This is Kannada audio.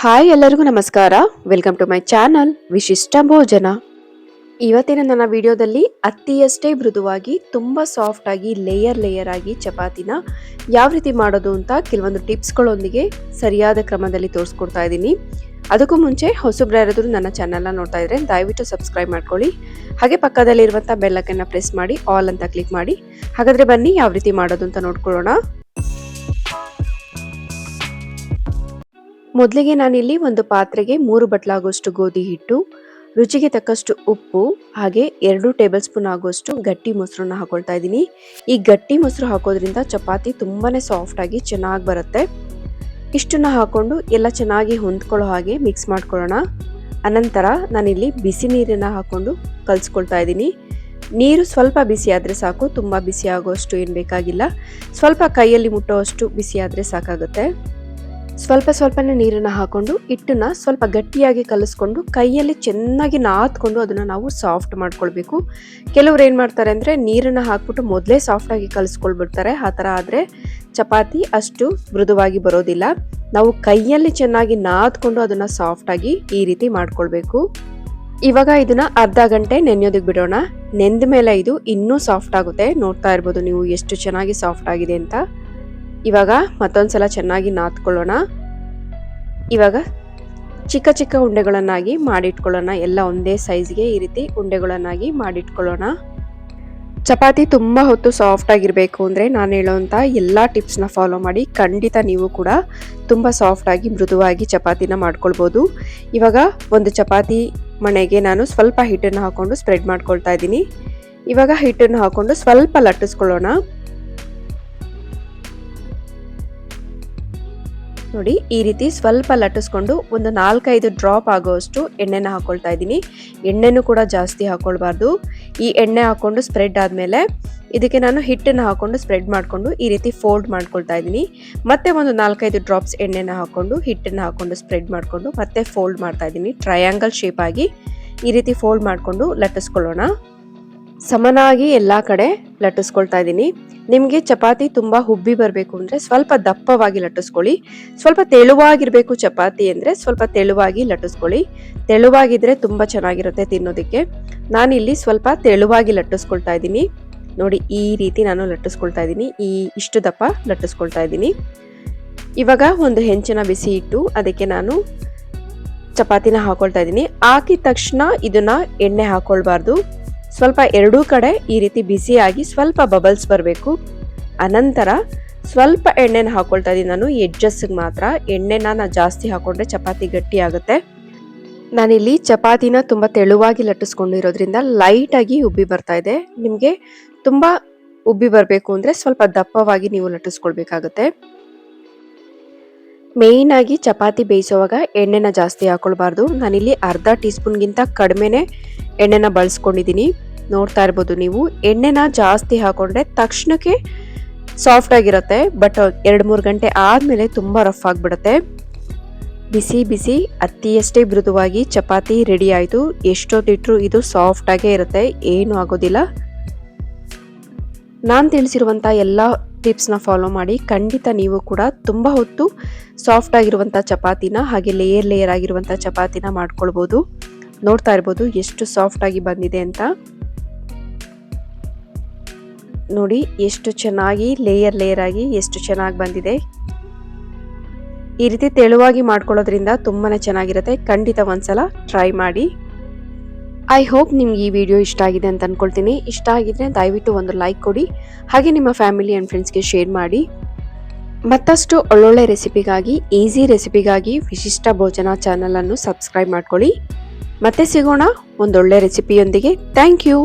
ಹಾಯ್ ಎಲ್ಲರಿಗೂ ನಮಸ್ಕಾರ. ವೆಲ್ಕಮ್ ಟು ಮೈ ಚಾನಲ್ ವಿಶಿಷ್ಟ ಭೋಜನ. ಇವತ್ತಿನ ನನ್ನ ವಿಡಿಯೋದಲ್ಲಿ ಅತ್ತಿಯಷ್ಟೇ ಮೃದುವಾಗಿ, ತುಂಬ ಸಾಫ್ಟ್ ಆಗಿ ಲೇಯರ್ ಲೇಯರ್ ಆಗಿ ಚಪಾತಿನ ಯಾವ ರೀತಿ ಮಾಡೋದು ಅಂತ ಕೆಲವೊಂದು ಟಿಪ್ಸ್ಗಳೊಂದಿಗೆ ಸರಿಯಾದ ಕ್ರಮದಲ್ಲಿ ತೋರಿಸ್ಕೊಡ್ತಾ ಇದ್ದೀನಿ. ಅದಕ್ಕೂ ಮುಂಚೆ ಹೊಸಬ್ರಾರದ್ರು ನನ್ನ ಚಾನಲ್ನ ನೋಡ್ತಾ ಇದ್ರೆ ದಯವಿಟ್ಟು ಸಬ್ಸ್ಕ್ರೈಬ್ ಮಾಡ್ಕೊಳ್ಳಿ. ಹಾಗೆ ಪಕ್ಕದಲ್ಲಿರುವಂಥ ಬೆಲ್ಲಕ್ಕನ್ನು ಪ್ರೆಸ್ ಮಾಡಿ ಆಲ್ ಅಂತ ಕ್ಲಿಕ್ ಮಾಡಿ. ಹಾಗಾದರೆ ಬನ್ನಿ ಯಾವ ರೀತಿ ಮಾಡೋದು ಅಂತ ನೋಡ್ಕೊಳ್ಳೋಣ. ಮೊದಲಿಗೆ ನಾನಿಲ್ಲಿ ಒಂದು ಪಾತ್ರೆಗೆ ಮೂರು ಬಟ್ಲಾಗುವಷ್ಟು ಗೋಧಿ ಹಿಟ್ಟು, ರುಚಿಗೆ ತಕ್ಕಷ್ಟು ಉಪ್ಪು, ಹಾಗೆ ಎರಡು ಟೇಬಲ್ ಸ್ಪೂನ್ ಆಗುವಷ್ಟು ಗಟ್ಟಿ ಮೊಸರನ್ನ ಹಾಕೊಳ್ತಾ ಇದ್ದೀನಿ. ಈ ಗಟ್ಟಿ ಮೊಸರು ಹಾಕೋದ್ರಿಂದ ಚಪಾತಿ ತುಂಬಾ ಸಾಫ್ಟ್ ಆಗಿ ಚೆನ್ನಾಗಿ ಬರುತ್ತೆ. ಇಷ್ಟನ್ನ ಹಾಕೊಂಡು ಎಲ್ಲ ಚೆನ್ನಾಗಿ ಹೊಂದ್ಕೊಳ್ಳೋ ಹಾಗೆ ಮಿಕ್ಸ್ ಮಾಡ್ಕೊಳ್ಳೋಣ. ಅನಂತರ ನಾನಿಲ್ಲಿ ಬಿಸಿ ನೀರನ್ನ ಹಾಕೊಂಡು ಕಲಿಸ್ಕೊಳ್ತಾ ಇದ್ದೀನಿ. ನೀರು ಸ್ವಲ್ಪ ಬಿಸಿ ಆದರೆ ಸಾಕು, ತುಂಬ ಬಿಸಿ ಆಗೋಷ್ಟು ಏನು ಬೇಕಾಗಿಲ್ಲ. ಸ್ವಲ್ಪ ಕೈಯಲ್ಲಿ ಮುಟ್ಟೋವಷ್ಟು ಬಿಸಿ ಆದರೆ ಸಾಕಾಗುತ್ತೆ. ಸ್ವಲ್ಪ ಸ್ವಲ್ಪನೇ ನೀರನ್ನು ಹಾಕೊಂಡು, ಹಿಟ್ಟನ್ನು ಸ್ವಲ್ಪ ಗಟ್ಟಿಯಾಗಿ ಕಲಿಸ್ಕೊಂಡು, ಕೈಯಲ್ಲಿ ಚೆನ್ನಾಗಿ ನಾದ್ಕೊಂಡು ಅದನ್ನು ನಾವು ಸಾಫ್ಟ್ ಮಾಡ್ಕೊಳ್ಬೇಕು. ಕೆಲವ್ರು ಏನು ಮಾಡ್ತಾರೆ ಅಂದರೆ ನೀರನ್ನು ಹಾಕ್ಬಿಟ್ಟು ಮೊದಲೇ ಸಾಫ್ಟಾಗಿ ಕಲಿಸ್ಕೊಳ್ಬಿಡ್ತಾರೆ. ಆ ಥರ ಆದರೆ ಚಪಾತಿ ಅಷ್ಟು ಮೃದುವಾಗಿ ಬರೋದಿಲ್ಲ. ನಾವು ಕೈಯಲ್ಲಿ ಚೆನ್ನಾಗಿ ನಾದ್ಕೊಂಡು ಅದನ್ನು ಸಾಫ್ಟಾಗಿ ಈ ರೀತಿ ಮಾಡ್ಕೊಳ್ಬೇಕು. ಇವಾಗ ಇದನ್ನ ಅರ್ಧ ಗಂಟೆ ನೆನೆಯೋದಕ್ಕೆ ಬಿಡೋಣ. ನೆಂದ ಮೇಲೆ ಇದು ಇನ್ನೂ ಸಾಫ್ಟ್ ಆಗುತ್ತೆ. ನೋಡ್ತಾ ಇರ್ಬೋದು ನೀವು ಎಷ್ಟು ಚೆನ್ನಾಗಿ ಸಾಫ್ಟ್ ಆಗಿದೆ ಅಂತ. ಇವಾಗ ಮತ್ತೊಂದ್ಸಲ ಚೆನ್ನಾಗಿ ನಾದ್ಕೊಳ್ಳೋಣ. ಇವಾಗ ಚಿಕ್ಕ ಚಿಕ್ಕ ಉಂಡೆಗಳನ್ನಾಗಿ ಮಾಡಿಟ್ಕೊಳ್ಳೋಣ. ಎಲ್ಲ ಒಂದೇ ಸೈಜ್ಗೆ ಈ ರೀತಿ ಉಂಡೆಗಳನ್ನಾಗಿ ಮಾಡಿಟ್ಕೊಳ್ಳೋಣ. ಚಪಾತಿ ತುಂಬ ಹೊತ್ತು ಸಾಫ್ಟ್ ಆಗಿರಬೇಕು ಅಂದರೆ ನಾನು ಹೇಳೋವಂಥ ಎಲ್ಲ ಟಿಪ್ಸ್ನ ಫಾಲೋ ಮಾಡಿ ಖಂಡಿತ ನೀವು ಕೂಡ ತುಂಬ ಸಾಫ್ಟಾಗಿ ಮೃದುವಾಗಿ ಚಪಾತಿನ ಮಾಡ್ಕೊಳ್ಬೋದು. ಇವಾಗ ಒಂದು ಚಪಾತಿ ಮಣೆಗೆ ನಾನು ಸ್ವಲ್ಪ ಹಿಟ್ಟನ್ನು ಹಾಕ್ಕೊಂಡು ಸ್ಪ್ರೆಡ್ ಮಾಡ್ಕೊಳ್ತಾ ಇದ್ದೀನಿ. ಇವಾಗ ಹಿಟ್ಟನ್ನು ಹಾಕ್ಕೊಂಡು ಸ್ವಲ್ಪ ಲಟ್ಟಿಸ್ಕೊಳ್ಳೋಣ. ನೋಡಿ ಈ ರೀತಿ ಸ್ವಲ್ಪ ಲಟ್ಟಿಸ್ಕೊಂಡು ಒಂದು ನಾಲ್ಕೈದು ಡ್ರಾಪ್ ಆಗೋಷ್ಟು ಎಣ್ಣೆನ ಹಾಕೊಳ್ತಾ ಇದ್ದೀನಿ. ಎಣ್ಣೆನೂ ಕೂಡ ಜಾಸ್ತಿ ಹಾಕೊಳ್ಬಾರ್ದು. ಈ ಎಣ್ಣೆ ಹಾಕ್ಕೊಂಡು ಸ್ಪ್ರೆಡ್ ಆದಮೇಲೆ ಇದಕ್ಕೆ ನಾನು ಹಿಟ್ಟನ್ನು ಹಾಕೊಂಡು ಸ್ಪ್ರೆಡ್ ಮಾಡಿಕೊಂಡು ಈ ರೀತಿ ಫೋಲ್ಡ್ ಮಾಡ್ಕೊಳ್ತಾ ಇದ್ದೀನಿ. ಮತ್ತೆ ಒಂದು ನಾಲ್ಕೈದು ಡ್ರಾಪ್ಸ್ ಎಣ್ಣೆನ ಹಾಕೊಂಡು ಹಿಟ್ಟನ್ನು ಹಾಕೊಂಡು ಸ್ಪ್ರೆಡ್ ಮಾಡಿಕೊಂಡು ಮತ್ತೆ ಫೋಲ್ಡ್ ಮಾಡ್ತಾ ಇದ್ದೀನಿ. ಟ್ರಯಾಂಗಲ್ ಶೇಪ್ ಆಗಿ ಈ ರೀತಿ ಫೋಲ್ಡ್ ಮಾಡಿಕೊಂಡು ಲಟ್ಟಿಸ್ಕೊಳ್ಳೋಣ. ಸಮನಾಗಿ ಎಲ್ಲ ಕಡೆ ಲಟ್ಟಿಸ್ಕೊಳ್ತಾ ಇದ್ದೀನಿ. ನಿಮಗೆ ಚಪಾತಿ ತುಂಬ ಹುಬ್ಬಿ ಬರಬೇಕು ಅಂದರೆ ಸ್ವಲ್ಪ ದಪ್ಪವಾಗಿ ಲಟ್ಟಿಸ್ಕೊಳ್ಳಿ. ಸ್ವಲ್ಪ ತೆಳುವಾಗಿರಬೇಕು ಚಪಾತಿ ಅಂದರೆ ಸ್ವಲ್ಪ ತೆಳುವಾಗಿ ಲಟ್ಟಿಸ್ಕೊಳ್ಳಿ. ತೆಳುವಾಗಿದ್ದರೆ ತುಂಬ ಚೆನ್ನಾಗಿರುತ್ತೆ ತಿನ್ನೋದಕ್ಕೆ. ನಾನಿಲ್ಲಿ ಸ್ವಲ್ಪ ತೆಳುವಾಗಿ ಲಟ್ಟಿಸ್ಕೊಳ್ತಾ ಇದ್ದೀನಿ. ನೋಡಿ, ಈ ರೀತಿ ನಾನು ಲಟ್ಟಿಸ್ಕೊಳ್ತಾ ಇದ್ದೀನಿ. ಈ ಇಷ್ಟು ದಪ್ಪ ಲಟ್ಟಿಸ್ಕೊಳ್ತಾ ಇದ್ದೀನಿ. ಇವಾಗ ಒಂದು ಹೆಂಚಿನ ಬಿಸಿ ಇಟ್ಟು ಅದಕ್ಕೆ ನಾನು ಚಪಾತಿನ ಹಾಕೊಳ್ತಾ ಇದ್ದೀನಿ. ಹಾಕಿದ ತಕ್ಷಣ ಇದನ್ನ ಎಣ್ಣೆ ಹಾಕೊಳ್ಬಾರ್ದು. ಸ್ವಲ್ಪ ಎರಡೂ ಕಡೆ ಈ ರೀತಿ ಬಿಸಿಯಾಗಿ ಸ್ವಲ್ಪ ಬಬಲ್ಸ್ ಬರಬೇಕು. ಅನಂತರ ಸ್ವಲ್ಪ ಎಣ್ಣೆನ ಹಾಕೊಳ್ತಾ ಇದ್ದೀನಿ ನಾನು ಎಡ್ಜಸ್ಗೆ ಮಾತ್ರ. ಎಣ್ಣೆನ ನಾನು ಜಾಸ್ತಿ ಹಾಕೊಂಡ್ರೆ ಚಪಾತಿ ಗಟ್ಟಿ ಆಗುತ್ತೆ. ನಾನಿಲ್ಲಿ ಚಪಾತಿನ ತುಂಬ ತೆಳುವಾಗಿ ಲಟ್ಟಿಸ್ಕೊಂಡಿರೋದ್ರಿಂದ ಲೈಟಾಗಿ ಉಬ್ಬಿ ಬರ್ತಾ ಇದೆ. ನಿಮಗೆ ತುಂಬ ಉಬ್ಬಿ ಬರಬೇಕು ಅಂದರೆ ಸ್ವಲ್ಪ ದಪ್ಪವಾಗಿ ನೀವು ಲಟ್ಟಿಸ್ಕೊಳ್ಬೇಕಾಗುತ್ತೆ. ಮೇಯ್ನಾಗಿ ಚಪಾತಿ ಬೇಯಿಸುವಾಗ ಎಣ್ಣೆನ ಜಾಸ್ತಿ ಹಾಕೊಳ್ಬಾರ್ದು. ನಾನಿಲ್ಲಿ ಅರ್ಧ ಟೀ ಸ್ಪೂನ್ಗಿಂತ ಕಡಿಮೆನೆ ಎಣ್ಣೆನ ಬಳಸ್ಕೊಂಡಿದ್ದೀನಿ ನೋಡ್ತಾ ಇರ್ಬೋದು ನೀವು. ಎಣ್ಣೆನ ಜಾಸ್ತಿ ಹಾಕೊಂಡ್ರೆ ತಕ್ಷಣಕ್ಕೆ ಸಾಫ್ಟ್ ಆಗಿರುತ್ತೆ ಬಟ್ ಎರಡು ಮೂರು ಗಂಟೆ ಆದಮೇಲೆ ತುಂಬ ರಫ್ ಆಗಿಬಿಡುತ್ತೆ. ಬಿಸಿ ಬಿಸಿ ಅತ್ತಿಯಷ್ಟೇ ಮೃದುವಾಗಿ ಚಪಾತಿ ರೆಡಿ ಆಯಿತು. ಎಷ್ಟೊತ್ತಿಟ್ರು ಇದು ಸಾಫ್ಟಾಗೇ ಇರುತ್ತೆ, ಏನು ಆಗೋದಿಲ್ಲ. ನಾನು ತಿಳಿಸಿರುವಂಥ ಎಲ್ಲ ಟಿಪ್ಸ್ನ ಫಾಲೋ ಮಾಡಿ. ಖಂಡಿತ ನೀವು ಕೂಡ ತುಂಬ ಹೊತ್ತು ಸಾಫ್ಟ್ ಆಗಿರುವಂಥ ಚಪಾತಿನ, ಹಾಗೆ ಲೇಯರ್ ಲೇಯರ್ ಆಗಿರುವಂಥ ಚಪಾತಿನ ಮಾಡ್ಕೊಳ್ಬೋದು. ನೋಡ್ತಾ ಇರ್ಬೋದು ಎಷ್ಟು ಸಾಫ್ಟ್ ಆಗಿ ಬಂದಿದೆ ಅಂತ. ನೋಡಿ ಎಷ್ಟು ಚೆನ್ನಾಗಿ ಲೇಯರ್ ಲೇಯರ್ ಆಗಿ ಎಷ್ಟು ಚೆನ್ನಾಗಿ ಬಂದಿದೆ. ಈ ರೀತಿ ತೆಳುವಾಗಿ ಮಾಡ್ಕೊಳ್ಳೋದ್ರಿಂದ ತುಂಬಾ ಚೆನ್ನಾಗಿರುತ್ತೆ. ಖಂಡಿತ ಒಂದ್ಸಲ ಟ್ರೈ ಮಾಡಿ. ಐ ಹೋಪ್ ನಿಮ್ಗೆ ಈ ವಿಡಿಯೋ ಇಷ್ಟ ಆಗಿದೆ ಅಂತ ಅನ್ಕೊಳ್ತೀನಿ. ಇಷ್ಟ ಆಗಿದ್ರೆ ದಯವಿಟ್ಟು ಒಂದು ಲೈಕ್ ಕೊಡಿ. ಹಾಗೆ ನಿಮ್ಮ ಫ್ಯಾಮಿಲಿ ಆ್ಯಂಡ್ ಫ್ರೆಂಡ್ಸ್ಗೆ ಶೇರ್ ಮಾಡಿ. ಮತ್ತಷ್ಟು ಒಳ್ಳೊಳ್ಳೆ ರೆಸಿಪಿಗಾಗಿ ಈಸಿ ರೆಸಿಪಿಗಾಗಿ ವಿಶಿಷ್ಟ ಭೋಜನ ಚಾನಲನ್ನು ಸಬ್ಸ್ಕ್ರೈಬ್ ಮಾಡ್ಕೊಳ್ಳಿ. ಮತ್ತೆ ಸಿಗೋಣ ಒಂದೊಳ್ಳೆ ರೆಸಿಪಿಯೊಂದಿಗೆ ಥ್ಯಾಂಕ್ ಯು